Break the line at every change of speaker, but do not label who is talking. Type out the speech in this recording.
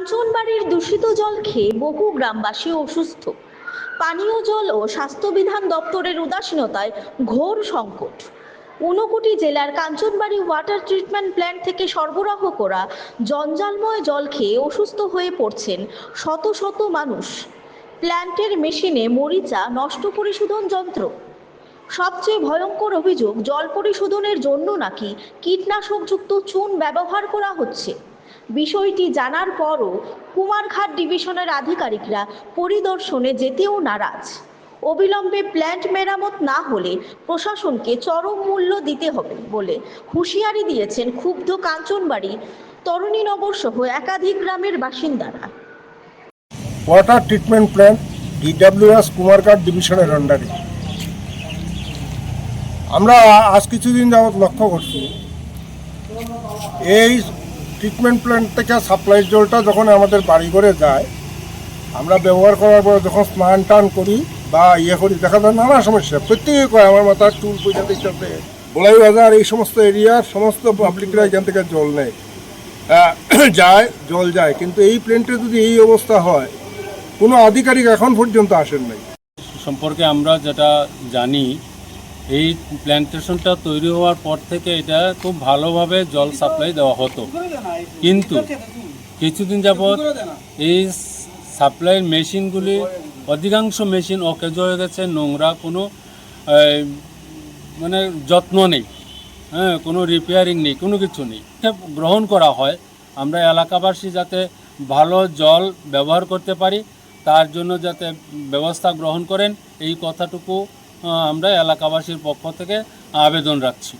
কাঞ্চনবাড়ির দূষিত জল খেয়ে বহু গ্রামবাসী অসুস্থ। পানীয় জল ও স্বাস্থ্যবিধান দপ্তরের উদাসীনতায় ঘোর সংকট। ঊনকোটি জেলার কাঞ্চনবাড়ি ওয়াটার ট্রিটমেন্ট প্ল্যান্ট থেকে সরবরাহ করা জঞ্জালময় জল খেয়ে অসুস্থ হয়ে পড়ছেন শত শত মানুষ। প্ল্যান্টের মেশিনে মরিচা নষ্ট পরিশোধন যন্ত্র। সবচেয়ে ভয়ঙ্কর অভিযোগ, জল পরিশোধনের জন্য নাকি কীটনাশকযুক্ত চুন ব্যবহার করা হচ্ছে। বিষয়টি জানার পরও কুমারঘাট ডিভিশনের আধিকারিকরা পরিদর্শনে যেতেও নারাজ। অবিলম্বে প্ল্যান্ট মেরামত না হলে প্রশাসনকে চরম মূল্য দিতে হবে বলে হুঁশিয়ারি দিয়েছেন ক্ষুব্ধ কাঞ্চনবাড়ি তরুণীনগর সহ একাধিক গ্রামের বাসিন্দারা।
Water treatment plant DWS Kumarghat ডিভিশনের আন্ডারে। আমরা আজ কিছুদিন যাবৎ লক্ষ্য করছি, এই ট্রিটমেন্ট প্ল্যান্ট থেকে সাপ্লাই জলটা যখন আমাদের বাড়ি ঘরে যায়, আমরা ব্যবহার করার পর যখন স্নান টান করি বা ইয়ে করি, দেখা যায় নানা সমস্যা। প্রত্যেকে কয়, আমার মাথার চুল পয়সা দিচ্ছে বলাই বাজার, এই সমস্ত এরিয়ার সমস্ত পাবলিকরা এখান থেকে জল নেয়। যায়, জল যায়। কিন্তু এই প্লেনটে যদি এই অবস্থা হয়, কোনো আধিকারিক এখন পর্যন্ত আসেন নাই।
সম্পর্কে আমরা যেটা জানি এই প্ল্যান্টেশনটা তৈরি হওয়ার পর থেকে এটা খুব ভালোভাবে জল সাপ্লাই দেওয়া হতো। কিন্তু কিছুদিন যাবৎ এই সাপ্লাইয়ের মেশিনগুলি, অধিকাংশ মেশিন অকেজ হয়ে গেছে, নোংরা, কোনো মানে যত্ন নেই। হ্যাঁ কোনো রিপেয়ারিং নেই, কোনো কিছু নেই। গ্রহণ করা হয়। আমরা এলাকাবাসী যাতে ভালো জল ব্যবহার করতে পারি, তার জন্য যাতে ব্যবস্থা গ্রহণ করেন, এই কথাটুকু আমরা এলাকাবাসীর পক্ষ থেকে আবেদন রাখছি।